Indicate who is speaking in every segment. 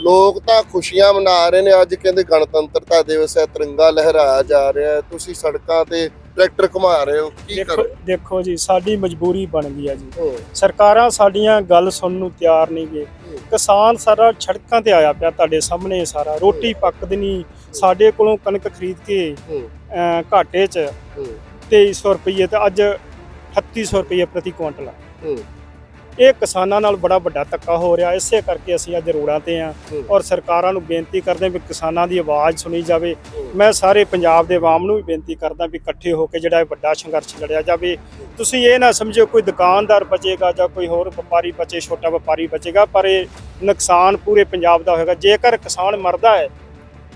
Speaker 1: ਲੋਕ ਤਾਂ ਖੁਸ਼ੀਆਂ ਮਨਾ ਰਹੇ ਨੇ। ਅੱਜ ਕਹਿੰਦੇ ਗਣਤੰਤਰਤਾ ਦਿਵਸ ਹੈ ਤਿਰੰਗਾ ਲਹਿਰਾਇਆ ਜਾ ਰਿਹਾ ਹੈ। ਤੁਸੀਂ ਸੜਕਾਂ ਤੇ ਟਰੈਕਟਰ ਘੁਮਾ ਰਹੇ ਹੋ ਕੀ ਕਰੋ?
Speaker 2: ਦੇਖੋ ਜੀ ਸਾਡੀ ਮਜਬੂਰੀ ਬਣ ਗਈ ਆ ਜੀ। ਸਰਕਾਰਾਂ ਸਾਡੀਆਂ ਗੱਲ ਸੁਣਨ ਨੂੰ ਤਿਆਰ ਨਹੀਂ ਗੇ ਕਿਸਾਨ ਸਾਰਾ ਸੜਕਾਂ ਤੇ ਆਇਆ ਪਿਆ ਤੁਹਾਡੇ ਸਾਹਮਣੇ ਸਾਰਾ। ਰੋਟੀ ਪੱਕਦੀ ਨਹੀਂ। ਸਾਡੇ ਕੋਲੋਂ ਕਣਕ ਖਰੀਦ ਕੇ ਘਾਟੇ 'ਚ
Speaker 1: ਹੂੰ,
Speaker 2: 2300 ਰੁਪਏ ਤੇ ਅੱਜ 3800 ਰੁਪਏ ਪ੍ਰਤੀ ਕੁਇੰਟਲ ਆ। ਇਹ ਕਿਸਾਨਾਂ ਨਾਲ ਬੜਾ ਵੱਡਾ ਧੱਕਾ ਹੋ ਰਿਹਾ। ਇਸੇ ਕਰਕੇ ਅਸੀਂ ਅੱਜ ਰੋੜਾਂ ਤੇ ਆ। ਔਰ ਸਰਕਾਰਾਂ ਨੂੰ ਬੇਨਤੀ ਕਰਦੇ ਵੀ ਕਿਸਾਨਾਂ ਦੀ ਆਵਾਜ਼ ਸੁਣੀ ਜਾਵੇ। ਮੈਂ ਸਾਰੇ ਪੰਜਾਬ ਦੇ ਆਵਾਮ ਨੂੰ ਵੀ ਬੇਨਤੀ ਕਰਦਾ ਵੀ ਇਕੱਠੇ ਹੋ ਕੇ ਜਿਹੜਾ ਇਹ ਵੱਡਾ ਸੰਘਰਸ਼ ਲੜਿਆ ਜਾਵੇ। ਤੁਸੀਂ ਇਹ ਨਾ ਸਮਝੋ ਕੋਈ ਦੁਕਾਨਦਾਰ ਬਚੇਗਾ ਜਾਂ ਕੋਈ ਹੋਰ ਵਪਾਰੀ ਬਚੇ ਛੋਟਾ ਵਪਾਰੀ ਬਚੇਗਾ ਪਰ ਇਹ ਨੁਕਸਾਨ ਪੂਰੇ ਪੰਜਾਬ ਦਾ ਹੋਏਗਾ। ਜੇਕਰ ਕਿਸਾਨ ਮਰਦਾ ਹੈ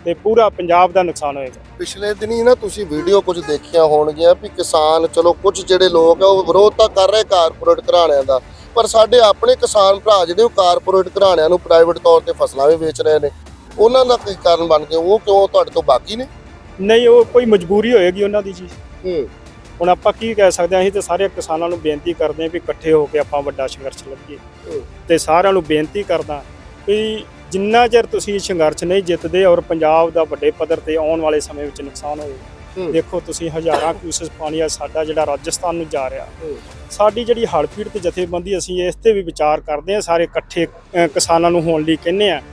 Speaker 2: ਤੇ ਪੂਰਾ ਪੰਜਾਬ ਦਾ ਨੁਕਸਾਨ ਹੋਏਗਾ।
Speaker 1: ਪਿਛਲੇ ਦਿਨੀ ਨਾ ਤੁਸੀਂ ਵੀਡੀਓ ਕੁਝ ਦੇਖੀਆਂ ਹੋਣਗੀਆਂ ਵੀ ਕਿਸਾਨ ਚਲੋ ਕੁਝ ਜਿਹੜੇ ਲੋਕ ਆ ਉਹ ਵਿਰੋਧ ਤਾਂ ਕਰ ਰਹੇ ਕਾਰਪੋਰੇਟ ਘਰਾਣਿਆਂ ਦਾ। ਪਰ ਸਾਡੇ ਆਪਣੇ ਕਿਸਾਨ ਭਰਾ ਜਿਹੜੇ ਉਹ ਕਾਰਪੋਰੇਟ ਘਰਾਣਿਆਂ ਨੂੰ ਪ੍ਰਾਈਵੇਟ ਤੌਰ ਤੇ ਫਸਲਾਂ ਵੀ ਵੇਚ ਰਹੇ ਨੇ। ਉਹਨਾਂ ਦਾ ਕੀ ਕਾਰਨ ਬਣ ਕੇ ਉਹ ਕਿਉਂ ਤੁਹਾਡੇ ਤੋਂ ਬਾਕੀ ਨੇ?
Speaker 2: ਨਹੀਂ ਉਹ ਕੋਈ ਮਜਬੂਰੀ ਹੋਏਗੀ ਉਹਨਾਂ ਦੀ ਜੀ।
Speaker 1: ਹੂੰ।
Speaker 2: ਹੁਣ ਆਪਾਂ ਕੀ ਕਹਿ ਸਕਦੇ ਹਾਂ ਅਸੀਂ ਤੇ ਸਾਰੇ ਕਿਸਾਨਾਂ ਨੂੰ ਬੇਨਤੀ ਕਰਦੇ ਹਾਂ ਵੀ ਇਕੱਠੇ ਹੋ ਕੇ ਆਪਾਂ ਵੱਡਾ ਸੰਘਰਸ਼ ਲੜੀਏ
Speaker 1: ਹੂੰ।
Speaker 2: ਤੇ ਸਾਰਿਆਂ ਨੂੰ ਬੇਨਤੀ ਕਰਦਾ ਵੀ ਜਿੰਨਾ ਚਿਰ ਤੁਸੀਂ ਸੰਘਰਸ਼ ਨਹੀਂ ਜਿੱਤਦੇ ਔਰ ਪੰਜਾਬ ਦਾ ਵੱਡੇ ਪੱਧਰ ਤੇ ਆਉਣ ਵਾਲੇ ਸਮੇਂ ਵਿੱਚ ਨੁਕਸਾਨ ਹੋਏਗਾ। ਦੇਖੋ ਤੁਸੀਂ ਹਜ਼ਾਰਾਂ ਕਿਊਸਸ ਪਾਣੀ ਆ ਸਾਡਾ ਜਿਹੜਾ ਰਾਜਸਥਾਨ ਨੂੰ ਜਾ ਰਿਹਾ। ਸਾਡੀ ਜਿਹੜੀ ਹੜ੍ਹ ਪੀੜਤ ਜਥੇਬੰਦੀ ਅਸੀਂ ਇਸ ਤੇ ਵੀ ਵਿਚਾਰ ਕਰਦੇ ਹਾਂ ਸਾਰੇ ਇਕੱਠੇ ਅ, ਕਿਸਾਨਾਂ ਨੂੰ ਹੋਣ ਲਈ ਕਹਿੰਦੇ ਆ